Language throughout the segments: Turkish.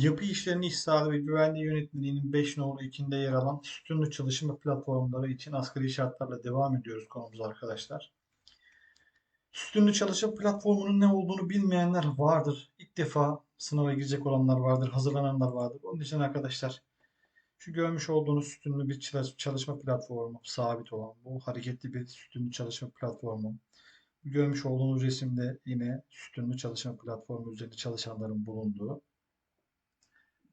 Yapı işlerinin iş sağlığı ve güvenliği yönetmeliğinin 5 nolu 2'inde yer alan sütunlu çalışma platformları için asgari şartlarla devam ediyoruz konumuza arkadaşlar. Sütunlu çalışma platformunun ne olduğunu bilmeyenler vardır. İlk defa sınava girecek olanlar vardır, hazırlananlar vardır. Onun için arkadaşlar şu görmüş olduğunuz sütunlu bir çalışma platformu, sabit olan bu hareketli bir sütunlu çalışma platformu. Görmüş olduğunuz resimde yine sütunlu çalışma platformu üzerinde çalışanların bulunduğu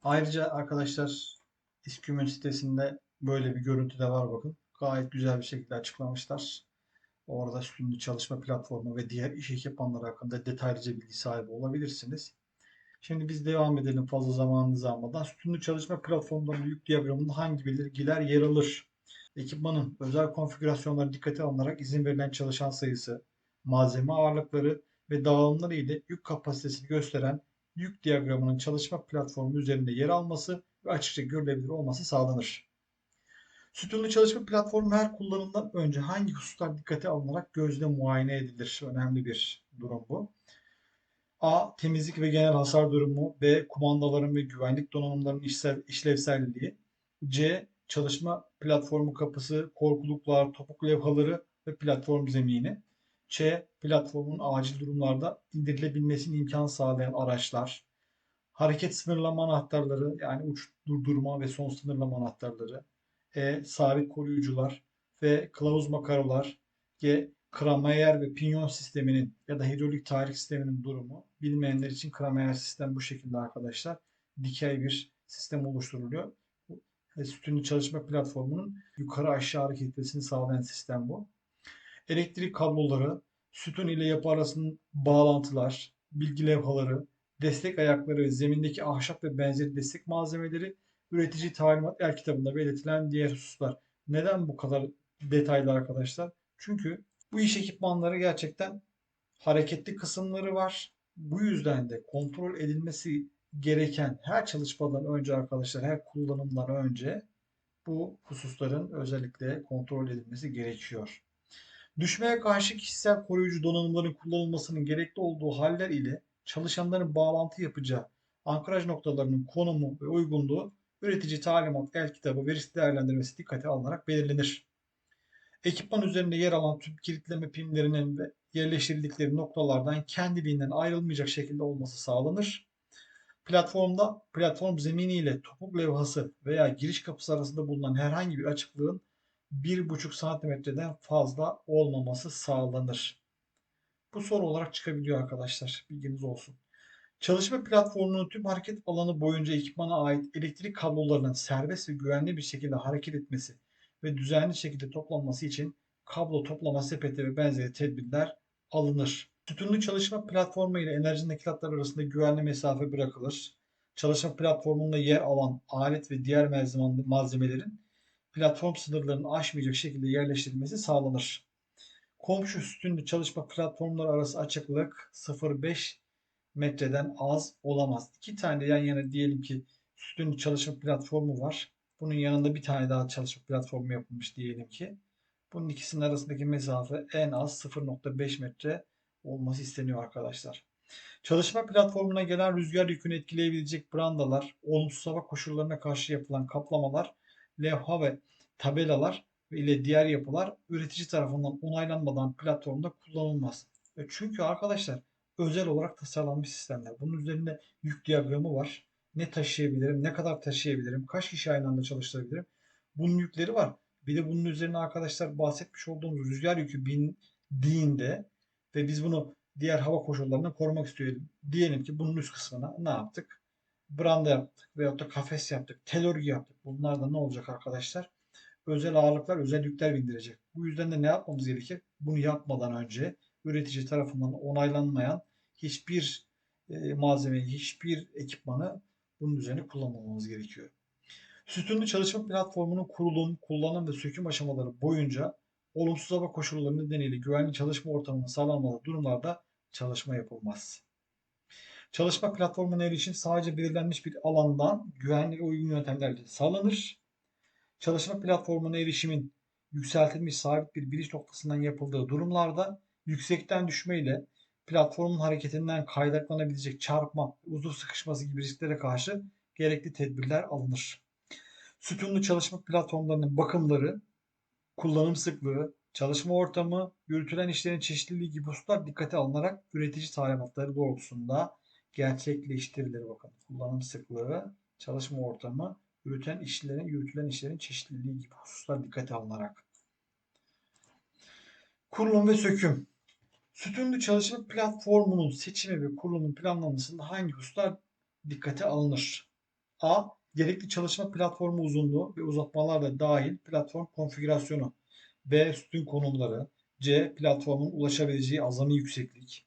Ayrıca arkadaşlar İSKÜM'ün sitesinde böyle bir görüntü de var bakın. Gayet güzel bir şekilde açıklamışlar. Orada sütunlu çalışma platformu ve diğer iş ekipmanları hakkında detaylıca bilgi sahibi olabilirsiniz. Şimdi biz devam edelim fazla zamanınızı almadan. Sütunlu çalışma platformlarının yük diyagramında hangi bilgiler yer alır? Ekipmanın özel konfigürasyonları dikkate alınarak izin verilen çalışan sayısı, malzeme ağırlıkları ve dağılımları ile yük kapasitesini gösteren yük diyagramının çalışma platformu üzerinde yer alması ve açıkça görülebilir olması sağlanır. Sütunlu çalışma platformu her kullanımdan önce hangi hususlar dikkate alınarak gözle muayene edilir? Önemli bir durum bu. A. Temizlik ve genel hasar durumu. B. Kumandaların ve güvenlik donanımlarının işlev, işlevselliği. C. Çalışma platformu kapısı, korkuluklar, topuk levhaları ve platform zemini. Ç. Platformun acil durumlarda indirilebilmesini imkan sağlayan araçlar. Hareket sınırlama anahtarları yani uç durdurma ve son sınırlama anahtarları. E. Sabit koruyucular. F. Kılavuz makarolar. G. Kramayer ve pinyon sisteminin ya da hidrolik tahrik sisteminin durumu. Bilmeyenler için kramayer sistem bu şekilde arkadaşlar. Dikey bir sistem oluşturuluyor. Sütunlu çalışma platformunun yukarı aşağı hareket etmesini sağlayan sistem bu elektrik kabloları, sütun ile yapı arasının bağlantılar, bilgi levhaları, destek ayakları zemindeki ahşap ve benzeri destek malzemeleri üretici talimat el kitabında belirtilen diğer hususlar. Neden bu kadar detaylı arkadaşlar? Çünkü bu iş ekipmanları gerçekten hareketli kısımları var. Bu yüzden de kontrol edilmesi gereken her çalışmadan önce arkadaşlar, her kullanımdan önce bu hususların özellikle kontrol edilmesi gerekiyor. Düşmeye karşı kişisel koruyucu donanımların kullanılmasının gerekli olduğu haller ile çalışanların bağlantı yapacağı ankraj noktalarının konumu ve uygunluğu üretici talimat el kitabı ve risk değerlendirmesi dikkate alınarak belirlenir. Ekipman üzerinde yer alan tüm kilitleme pimlerinin ve yerleştirildikleri noktalardan kendiliğinden ayrılmayacak şekilde olması sağlanır. Platformda platform zemini ile topuk levhası veya giriş kapısı arasında bulunan herhangi bir açıklığın 1,5 santimetreden fazla olmaması sağlanır. Bu soru olarak çıkabiliyor arkadaşlar. Bilginiz olsun. Çalışma platformunun tüm hareket alanı boyunca ekipmana ait elektrik kablolarının serbest ve güvenli bir şekilde hareket etmesi ve düzenli şekilde toplanması için kablo toplama sepeti ve benzeri tedbirler alınır. Sütunlu çalışma platformu ile enerji nakilatları arasında güvenli mesafe bırakılır. Çalışma platformunda yer alan alet ve diğer malzemelerin platform sınırlarını aşmayacak şekilde yerleştirilmesi sağlanır. Komşu sütunlu çalışma platformları arası açıklık 0.5 metreden az olamaz. İki tane yan yana diyelim ki sütunlu çalışma platformu var. Bunun yanında bir tane daha çalışma platformu yapılmış diyelim ki. Bunun ikisinin arasındaki mesafe en az 0.5 metre olması isteniyor arkadaşlar. Çalışma platformuna gelen rüzgar yükünü etkileyebilecek brandalar, olumsuz hava koşullarına karşı yapılan kaplamalar levha ve tabelalar ile diğer yapılar üretici tarafından onaylanmadan platformda kullanılmaz. E çünkü arkadaşlar özel olarak tasarlanmış sistemler. Bunun üzerinde yük diyagramı var. Ne taşıyabilirim, ne kadar taşıyabilirim, kaç kişi aynı anda çalıştırabilirim. Bunun yükleri var. Bir de bunun üzerine arkadaşlar bahsetmiş olduğumuz rüzgar yükü bindiğinde ve biz bunu diğer hava koşullarına korumak istiyoruz. Diyelim ki bunun üst kısmına ne yaptık? Branda yaptık veyahut da kafes yaptık, tel örgü yaptık. Bunlar da ne olacak arkadaşlar? Özel ağırlıklar, özel yükler bindirecek. Bu yüzden de ne yapmamız gerekir? Bunu yapmadan önce üretici tarafından onaylanmayan hiçbir e, malzemeyi, hiçbir ekipmanı bunun üzerine kullanmamamız gerekiyor. Sütunlu çalışma platformunun kurulum, kullanım ve söküm aşamaları boyunca olumsuz hava koşulları nedeniyle güvenli çalışma ortamının sağlanmadığı durumlarda çalışma yapılmaz. Çalışma platformuna erişim sadece belirlenmiş bir alandan güvenli ve uygun yöntemlerle sağlanır. Çalışma platformuna erişimin yükseltilmiş sabit bir biliş noktasından yapıldığı durumlarda yüksekten düşme ile platformun hareketinden kaynaklanabilecek çarpma, uzuv sıkışması gibi risklere karşı gerekli tedbirler alınır. Sütunlu çalışma platformlarının bakımları, kullanım sıklığı, çalışma ortamı, yürütülen işlerin çeşitliliği gibi hususlar dikkate alınarak üretici talimatları doğrultusunda gerçekleştirilir. Bakın kullanım sıklığı, çalışma ortamı, yürüten işlerin, yürütülen işlerin çeşitliliği gibi hususlar dikkate alınarak. Kurulum ve söküm. Sütunlu çalışma platformunun seçimi ve kurulumun planlanmasında hangi hususlar dikkate alınır? A. Gerekli çalışma platformu uzunluğu ve uzatmalar da dahil platform konfigürasyonu. B. Sütun konumları. C. Platformun ulaşabileceği azami yükseklik.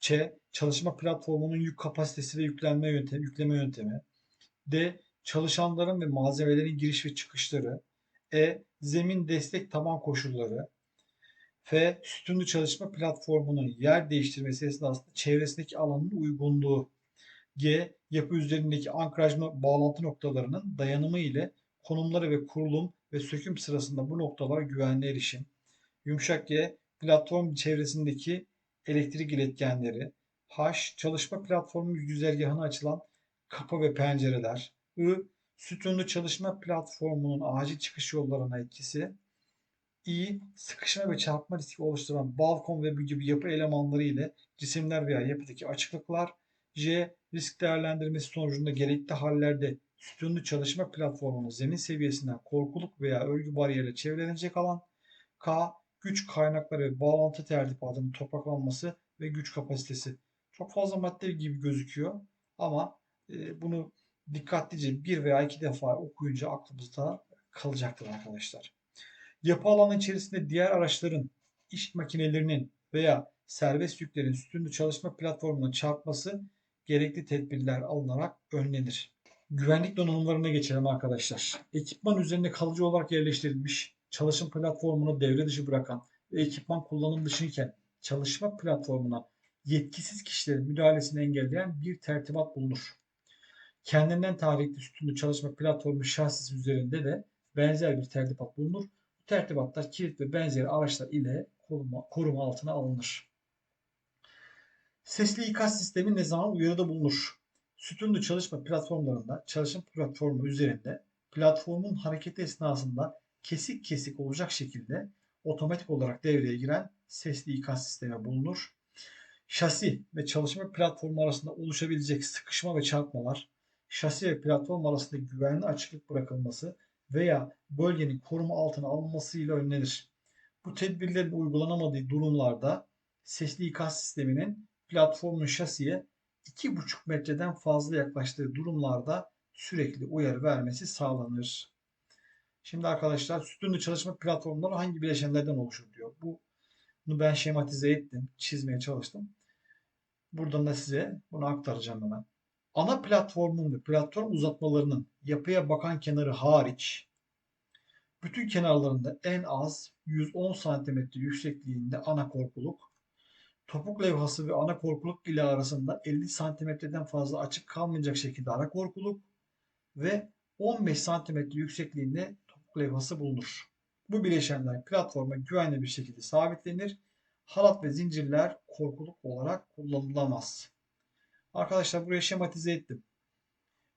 Ç. Çalışma platformunun yük kapasitesi ve yüklenme yöntemi, yükleme yöntemi. D. Çalışanların ve malzemelerin giriş ve çıkışları. E. Zemin destek taban koşulları. F. Sütunlu çalışma platformunun yer değiştirmesi esnasında çevresindeki alanın uygunluğu. G. Yapı üzerindeki ankraj bağlantı noktalarının dayanımı ile konumları ve kurulum ve söküm sırasında bu noktalara güvenli erişim. Yumuşak G. Platform çevresindeki elektrik iletkenleri. H. Çalışma platformu güzergahına açılan kapı ve pencereler. I. Sütunlu çalışma platformunun acil çıkış yollarına etkisi. İ. Sıkışma ve çarpma riski oluşturan balkon ve gibi yapı elemanları ile cisimler veya yapıdaki açıklıklar. J. Risk değerlendirmesi sonucunda gerekli hallerde sütunlu çalışma platformunun zemin seviyesinden korkuluk veya örgü bariyerle çevrelenecek alan. K. Güç kaynakları bağlantı tertibatının topraklanması ve güç kapasitesi. Çok fazla madde gibi gözüküyor ama e, bunu dikkatlice bir veya iki defa okuyunca aklımızda kalacaktır arkadaşlar. Yapı alanı içerisinde diğer araçların, iş makinelerinin veya serbest yüklerin sütunlu çalışma platformuna çarpması gerekli tedbirler alınarak önlenir. Güvenlik donanımlarına geçelim arkadaşlar. Ekipman üzerinde kalıcı olarak yerleştirilmiş, çalışım platformunu devre dışı bırakan ve ekipman kullanım dışıyken çalışma platformuna yetkisiz kişilerin müdahalesini engelleyen bir tertibat bulunur. Kendinden tarihli sütunlu çalışma platformu şahsisi üzerinde de benzer bir tertibat bulunur. Bu tertibatlar kilit ve benzeri araçlar ile koruma, koruma altına alınır. Sesli ikaz sistemi ne zaman uyarıda bulunur? Sütunlu çalışma platformlarında çalışım platformu üzerinde platformun hareketi esnasında kesik kesik olacak şekilde otomatik olarak devreye giren sesli ikaz sistemi bulunur. Şasi ve çalışma platformu arasında oluşabilecek sıkışma ve çarpmalar, şasi ve platform arasında güvenli açıklık bırakılması veya bölgenin koruma altına alınmasıyla önlenir. Bu tedbirlerin uygulanamadığı durumlarda sesli ikaz sisteminin platformun şasiye 2,5 metreden fazla yaklaştığı durumlarda sürekli uyarı vermesi sağlanır. Şimdi arkadaşlar sütunlu çalışma platformları hangi bileşenlerden oluşur diyor. Bunu ben şematize ettim, çizmeye çalıştım. Buradan da size bunu aktaracağım hemen. Ana platformun ve platform uzatmalarının yapıya bakan kenarı hariç bütün kenarlarında en az 110 cm yüksekliğinde ana korkuluk, topuk levhası ve ana korkuluk ile arasında 50 cm'den fazla açık kalmayacak şekilde ana korkuluk ve 15 cm yüksekliğinde levhası bulunur. Bu bileşenler platforma güvenli bir şekilde sabitlenir. Halat ve zincirler korkuluk olarak kullanılamaz. Arkadaşlar buraya şematize ettim.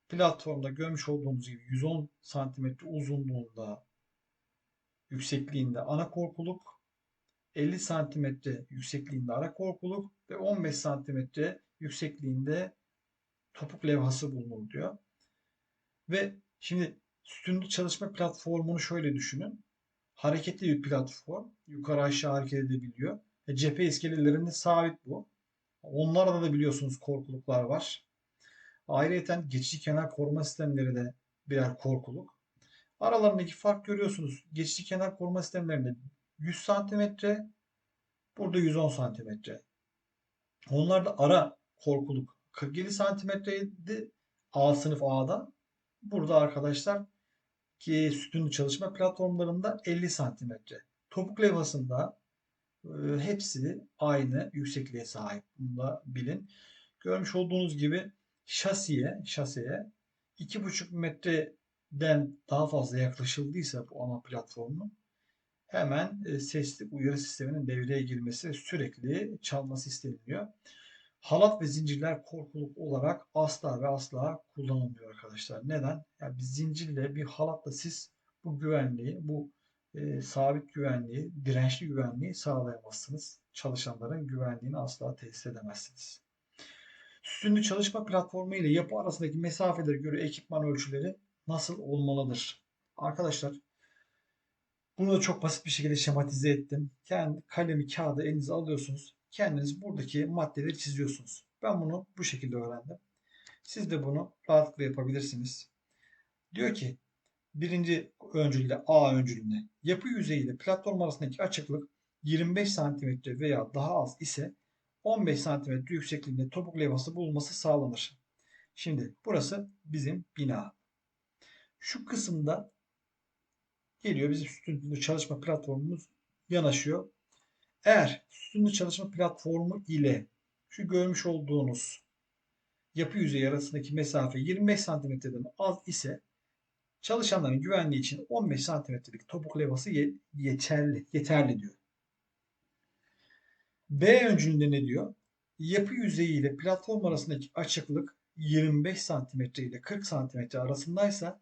Platformda görmüş olduğunuz gibi 110 cm uzunluğunda yüksekliğinde ana korkuluk, 50 cm yüksekliğinde ara korkuluk ve 15 cm yüksekliğinde topuk levhası bulunur diyor. Ve şimdi sütunlu çalışma platformunu şöyle düşünün. Hareketli bir platform. Yukarı aşağı hareket edebiliyor. E, cephe iskelelerinde sabit bu. Onlarda da biliyorsunuz korkuluklar var. Ayrıca geçici kenar koruma sistemleri de birer korkuluk. Aralarındaki fark görüyorsunuz. Geçici kenar koruma sistemlerinde 100 cm, burada 110 cm. Onlarda ara korkuluk 47 santimetreydi A sınıf A'da. Burada arkadaşlar ki sütunlu çalışma platformlarında 50 santimetre. Topuk levhasında e, hepsi aynı yüksekliğe sahip. Bunu da bilin. Görmüş olduğunuz gibi şasiye, şasiye 2,5 metreden daha fazla yaklaşıldıysa bu ana platformun hemen e, sesli uyarı sisteminin devreye girmesi sürekli çalması isteniyor. Halat ve zincirler korkuluk olarak asla ve asla kullanılmıyor arkadaşlar. Neden? Yani bir zincirle bir halatla siz bu güvenliği, bu e, sabit güvenliği, dirençli güvenliği sağlayamazsınız. Çalışanların güvenliğini asla tesis edemezsiniz. Sütunlu çalışma platformu ile yapı arasındaki mesafelere göre ekipman ölçüleri nasıl olmalıdır? Arkadaşlar bunu da çok basit bir şekilde şematize ettim. Kendi kalemi, kağıdı elinize alıyorsunuz. Kendiniz buradaki maddeleri çiziyorsunuz. Ben bunu bu şekilde öğrendim. Siz de bunu rahatlıkla yapabilirsiniz. Diyor ki birinci öncülde A öncülünde yapı yüzeyi ile platform arasındaki açıklık 25 cm veya daha az ise 15 cm yüksekliğinde topuk levhası bulunması sağlanır. Şimdi burası bizim bina. Şu kısımda geliyor bizim sütunlu çalışma platformumuz yanaşıyor. Eğer sütunlu çalışma platformu ile şu görmüş olduğunuz yapı yüzeyi arasındaki mesafe 25 santimetreden az ise çalışanların güvenliği için 15 santimetrelik topuk levhası yeterli, yeterli diyor. B öncülünde ne diyor? Yapı yüzeyi ile platform arasındaki açıklık 25 cm ile 40 cm arasındaysa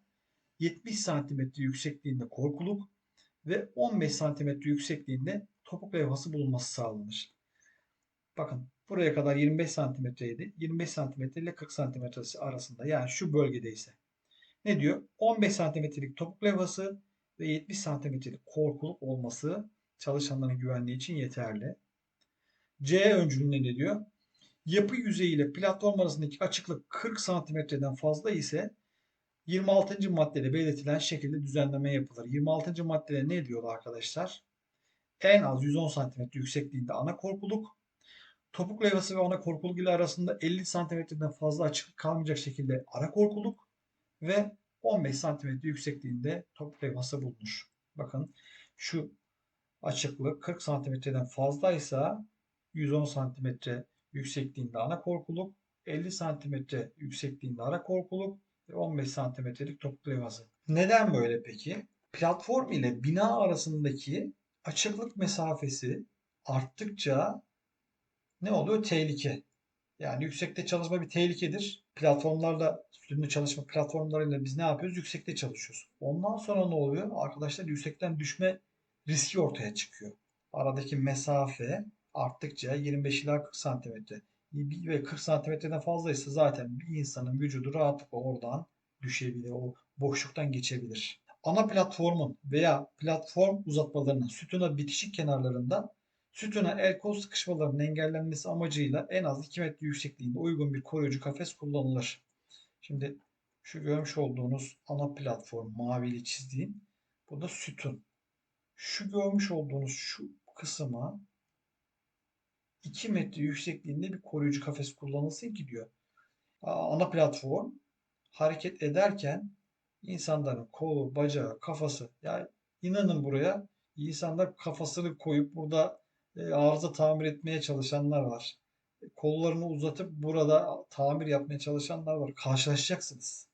70 cm yüksekliğinde korkuluk ve 15 cm yüksekliğinde topuk levhası bulunması sağlanır. Bakın buraya kadar 25 cm'ydi. 25 cm ile 40 cm arasında yani şu bölgede ise. Ne diyor? 15 cm'lik topuk levhası ve 70 cm'lik korkuluk olması çalışanların güvenliği için yeterli. C öncülünde ne diyor? Yapı yüzeyi ile platform arasındaki açıklık 40 santimetreden fazla ise 26. maddede belirtilen şekilde düzenleme yapılır. 26. maddede ne diyor arkadaşlar? En az 110 cm yüksekliğinde ana korkuluk, topuk levhası ve ana korkuluk ile arasında 50 cm'den fazla açıklık kalmayacak şekilde ara korkuluk ve 15 cm yüksekliğinde topuk levhası bulunur. Bakın şu açıklık 40 cm'den fazlaysa 110 cm yüksekliğinde ana korkuluk, 50 cm yüksekliğinde ara korkuluk ve 15 cm'lik toplu levhası. Neden böyle peki? Platform ile bina arasındaki açıklık mesafesi arttıkça ne oluyor? Tehlike. Yani yüksekte çalışma bir tehlikedir. Platformlarla, üstünde çalışma platformlarıyla biz ne yapıyoruz? Yüksekte çalışıyoruz. Ondan sonra ne oluyor? Arkadaşlar yüksekten düşme riski ortaya çıkıyor. Aradaki mesafe arttıkça 25 ila 40 santimetre ve 40 santimetreden fazlaysa zaten bir insanın vücudu rahatlıkla oradan düşebilir. O boşluktan geçebilir. Ana platformun veya platform uzatmalarının sütuna bitişik kenarlarında sütuna el kol sıkışmalarının engellenmesi amacıyla en az 2 metre yüksekliğinde uygun bir koruyucu kafes kullanılır. Şimdi şu görmüş olduğunuz ana platform mavili çizdiğim bu da sütun. Şu görmüş olduğunuz şu kısma 2 metre yüksekliğinde bir koruyucu kafes kullanılsın ki diyor. Ana platform hareket ederken insanların kolu, bacağı, kafası yani inanın buraya insanlar kafasını koyup burada e, arıza tamir etmeye çalışanlar var. Kollarını uzatıp burada tamir yapmaya çalışanlar var. Karşılaşacaksınız.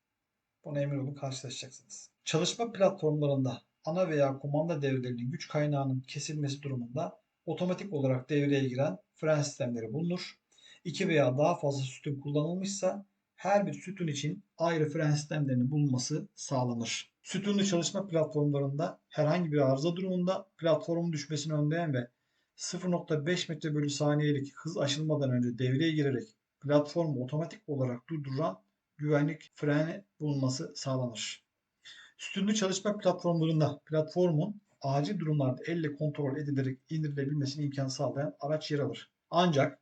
Buna emin olun karşılaşacaksınız. Çalışma platformlarında ana veya kumanda devrelerinin güç kaynağının kesilmesi durumunda otomatik olarak devreye giren fren sistemleri bulunur. İki veya daha fazla sütun kullanılmışsa her bir sütun için ayrı fren sistemlerinin bulunması sağlanır. Sütunlu çalışma platformlarında herhangi bir arıza durumunda platformun düşmesini önleyen ve 0.5 metre bölü saniyelik hız aşılmadan önce devreye girerek platformu otomatik olarak durduran güvenlik freni bulunması sağlanır. Sütunlu çalışma platformlarında platformun acil durumlarda elle kontrol edilerek indirilebilmesini imkan sağlayan araç yer alır. Ancak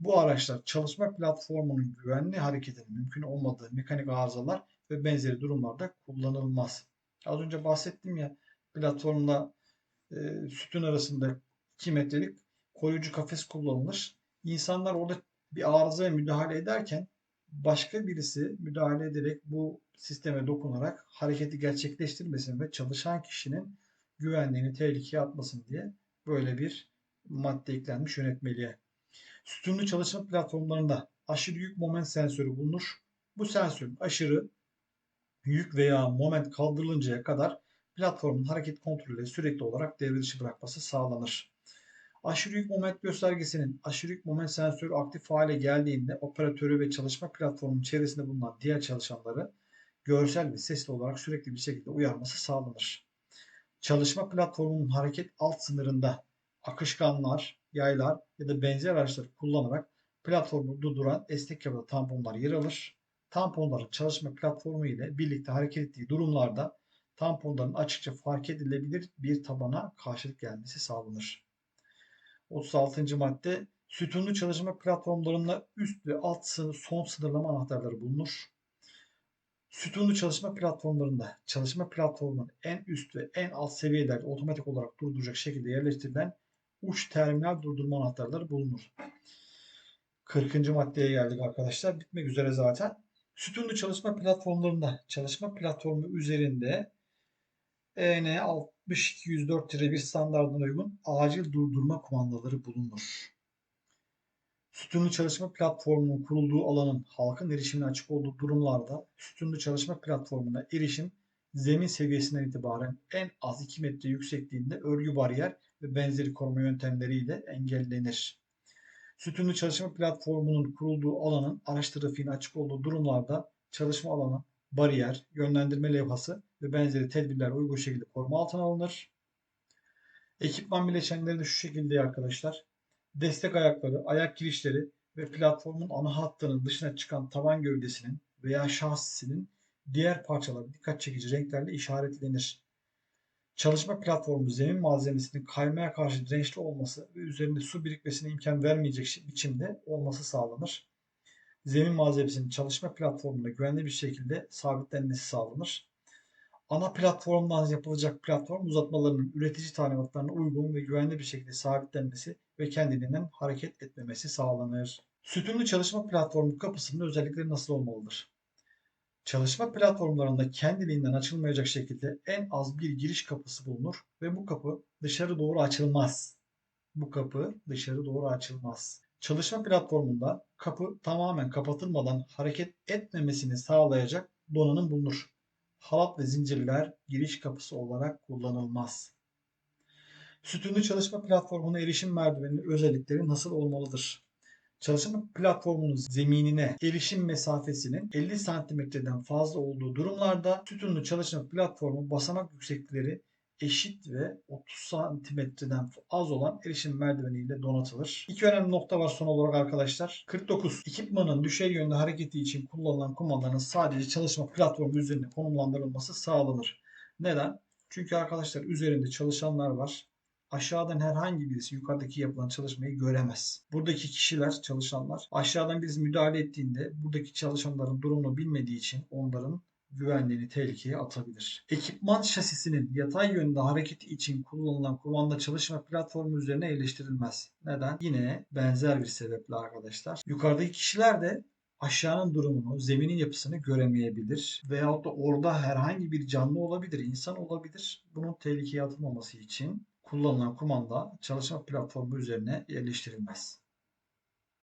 bu araçlar çalışma platformunun güvenli hareketinin mümkün olmadığı mekanik arızalar ve benzeri durumlarda kullanılmaz. Az önce bahsettim ya platformla e, sütun arasında 2 metrelik koruyucu kafes kullanılır. İnsanlar orada bir arızaya müdahale ederken başka birisi müdahale ederek bu sisteme dokunarak hareketi gerçekleştirmesin ve çalışan kişinin güvenliğini tehlikeye atmasın diye böyle bir madde eklenmiş yönetmeliğe. Sütunlu çalışma platformlarında aşırı yük moment sensörü bulunur. Bu sensörün aşırı yük veya moment kaldırılıncaya kadar platformun hareket kontrolü sürekli olarak devre dışı bırakması sağlanır. Aşırı yük moment göstergesinin aşırı yük moment sensörü aktif hale geldiğinde operatörü ve çalışma platformunun çevresinde bulunan diğer çalışanları görsel ve sesli olarak sürekli bir şekilde uyarması sağlanır. Çalışma platformunun hareket alt sınırında akışkanlar, yaylar ya da benzer araçları kullanarak platformu durduran esnek yapıda tamponlar yer alır. Tamponların çalışma platformu ile birlikte hareket ettiği durumlarda tamponların açıkça fark edilebilir bir tabana karşılık gelmesi sağlanır. 36. madde sütunlu çalışma platformlarında üst ve alt son sınırlama anahtarları bulunur. Sütunlu çalışma platformlarında çalışma platformunun en üst ve en alt seviyelerde otomatik olarak durduracak şekilde yerleştirilen uç terminal durdurma anahtarları bulunur. 40. maddeye geldik arkadaşlar. Bitmek üzere zaten. Sütunlu çalışma platformlarında çalışma platformu üzerinde EN 6204-1 standartına uygun acil durdurma kumandaları bulunur. Sütunlu çalışma platformunun kurulduğu alanın halkın erişimine açık olduğu durumlarda sütunlu çalışma platformuna erişim zemin seviyesinden itibaren en az 2 metre yüksekliğinde örgü bariyer ve benzeri koruma yöntemleriyle engellenir. Sütunlu çalışma platformunun kurulduğu alanın araç trafiğine açık olduğu durumlarda çalışma alanı, bariyer, yönlendirme levhası ve benzeri tedbirler uygun şekilde koruma altına alınır. Ekipman bileşenleri de şu şekilde arkadaşlar. Destek ayakları, ayak girişleri ve platformun ana hattının dışına çıkan tavan gövdesinin veya şahsisinin diğer parçaları dikkat çekici renklerle işaretlenir. Çalışma platformu zemin malzemesinin kaymaya karşı dirençli olması ve üzerinde su birikmesine imkan vermeyecek biçimde olması sağlanır. Zemin malzemesinin çalışma platformunda güvenli bir şekilde sabitlenmesi sağlanır. Ana platformdan yapılacak platform uzatmalarının üretici talimatlarına uygun ve güvenli bir şekilde sabitlenmesi ve kendiliğinden hareket etmemesi sağlanır. Sütunlu çalışma platformu kapısının özellikleri nasıl olmalıdır? Çalışma platformlarında kendiliğinden açılmayacak şekilde en az bir giriş kapısı bulunur ve bu kapı dışarı doğru açılmaz. Bu kapı dışarı doğru açılmaz. Çalışma platformunda kapı tamamen kapatılmadan hareket etmemesini sağlayacak donanım bulunur. Halat ve zincirler giriş kapısı olarak kullanılmaz. Sütunlu çalışma platformuna erişim merdiveninin özellikleri nasıl olmalıdır? Çalışma platformunun zeminine erişim mesafesinin 50 santimetreden fazla olduğu durumlarda sütunlu çalışma platformu basamak yükseklikleri eşit ve 30 santimetreden az olan erişim merdiveniyle donatılır. İki önemli nokta var son olarak arkadaşlar. 49. Ekipmanın düşey yönde hareketi için kullanılan kumandanın sadece çalışma platformu üzerinde konumlandırılması sağlanır. Neden? Çünkü arkadaşlar üzerinde çalışanlar var aşağıdan herhangi birisi yukarıdaki yapılan çalışmayı göremez. Buradaki kişiler, çalışanlar aşağıdan birisi müdahale ettiğinde buradaki çalışanların durumunu bilmediği için onların güvenliğini tehlikeye atabilir. Ekipman şasisinin yatay yönde hareketi için kullanılan kumanda çalışma platformu üzerine yerleştirilmez. Neden? Yine benzer bir sebeple arkadaşlar. Yukarıdaki kişiler de aşağının durumunu, zeminin yapısını göremeyebilir. Veyahut da orada herhangi bir canlı olabilir, insan olabilir. Bunun tehlikeye atılmaması için kullanılan kumanda çalışma platformu üzerine yerleştirilmez.